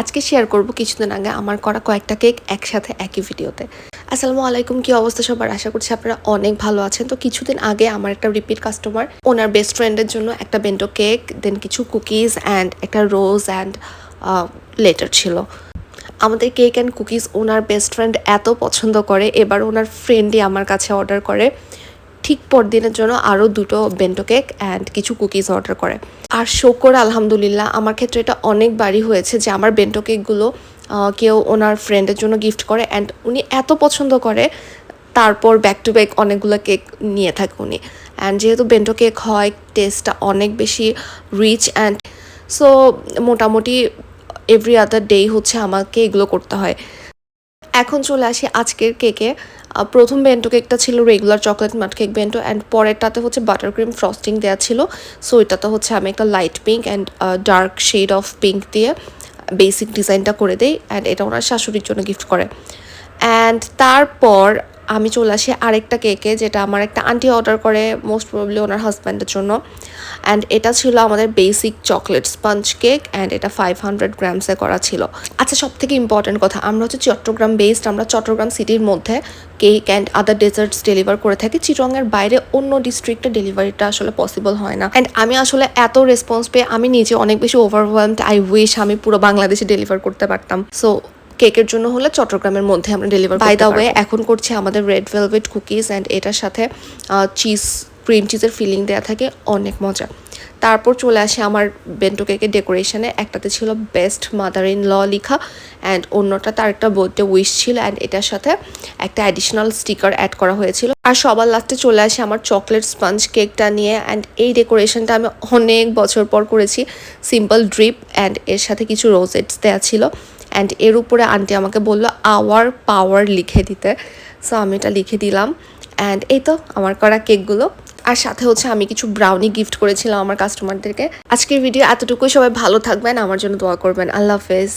আজকে শেয়ার করব কিছুদিন আগে আমার করা কয়েকটা কেক একসাথে একই ভিডিওতে আসসালামু আলাইকুম, কি অবস্থা সবার? আশা করছি আপনারা অনেক ভালো আছেন। তো কিছুদিন আগে আমার একটা রিপিট কাস্টমার ওনার বেস্ট ফ্রেন্ডের জন্য একটা বেন্টো কেক দেন কিছু কুকিজ অ্যান্ড একটা রোজ অ্যান্ড লেটার ছিল। আমাদের কেক অ্যান্ড কুকিজ ওনার বেস্ট ফ্রেন্ড এত পছন্দ করে, এবার ওনার ফ্রেন্ডই আমার কাছে অর্ডার করে। ঠিক পরদিনের জন্য আরও দুটো বেন্টো কেক অ্যান্ড কিছু কুকিজ অর্ডার করে। আর শোকর, আলহামদুলিল্লাহ, আমার ক্ষেত্রে এটা অনেকবারই হয়েছে যে আমার বেন্টো কেকগুলো কেউ ওনার ফ্রেন্ডের জন্য গিফট করে অ্যান্ড উনি এত পছন্দ করে, তারপর ব্যাক টু ব্যাক অনেকগুলো কেক নিয়ে থাকে উনি। অ্যান্ড যেহেতু বেন্টো কেক হয় টেস্টটা অনেক বেশি রিচ অ্যান্ড সো মোটামুটি এভরি আদার ডেই হচ্ছে আমাকে এগুলো করতে হয়। এখন চলে আসি আজকের কেকে প্রথম বেন্টো কেকটা ছিল regular chocolate mud cake bento and পরেরটাতে হচ্ছে বাটার ক্রিম ফ্রস্টিং দেওয়া ছিল। সো এটাতে হচ্ছে আমি একটা light pink and dark shade of pink দিয়ে বেসিক ডিজাইনটা করে দেয় অ্যান্ড এটা ওনার শাশুড়ির জন্য গিফট করে। অ্যান্ড তারপর আমি চলে আসি আরেকটা কেকে যেটা আমার একটা আন্টি অর্ডার করে মোস্ট প্রবলি ওনার হাজব্যান্ডের জন্য. অ্যান্ড এটা ছিল আমাদের basic chocolate sponge cake and এটা ফাইভ হান্ড্রেড গ্রামসে করা ছিল. আচ্ছা সব থেকে ইম্পর্টেন্ট কথা, আমরা হচ্ছে চট্টগ্রাম বেসড আমরা চট্টগ্রাম সিটির মধ্যে cake and other desserts deliver করে থাকি। চিটংয়ের বাইরে অন্য ডিস্ট্রিক্টে ডেলিভারিটা আসলে পসিবল হয় না। অ্যান্ড আমি আসলে এত রেসপন্স পেয়ে আমি নিজে অনেক বেশি ওভারওয়েলমড আই উইশ আমি পুরো বাংলাদেশে ডেলিভার করতে পারতাম। সো কেকের জন্য হলে চট্টগ্রামের মধ্যে আমরা ডেলিভার বাই দা ওয়ে এখন করছি আমাদের রেড ভেলভেট কুকিজ অ্যান্ড এটার সাথে চিজ ক্রিম চিজের ফিলিং দেওয়া থাকে। অনেক মজা। তারপর চলে আসে আমার বেন্টো কেকের ডেকোরেশনে একটাতে ছিল বেস্ট মাদার ইন ল লেখা অ্যান্ড অন্যটা তার একটা বার্থডে উইশ ছিল অ্যান্ড এটার সাথে একটা অ্যাডিশনাল স্টিকার অ্যাড করা হয়েছিল। আর সবার লাস্টে চলে আসে আমার চকলেট স্পঞ্জ কেকটা নিয়ে অ্যান্ড এই ডেকোরেশনটা আমি অনেক বছর পর করেছি। সিম্পল ড্রিপ অ্যান্ড এর সাথে কিছু রোজেটস দেওয়া ছিল। অ্যান্ড এর উপরে আন্টি আমাকে বলল আওয়ার পাওয়ার লিখে দিতে। সো আমি এটা লিখে দিলাম। অ্যান্ড এই তো আমার করা কেকগুলো। আর সাথে হচ্ছে আমি কিছু ব্রাউনি গিফট করেছিলাম আমার কাস্টমারদেরকে আজকের ভিডিও এতটুকুই। সবাই ভালো থাকবেন। আমার জন্য দোয়া করবেন। আল্লাহ হাফেজ।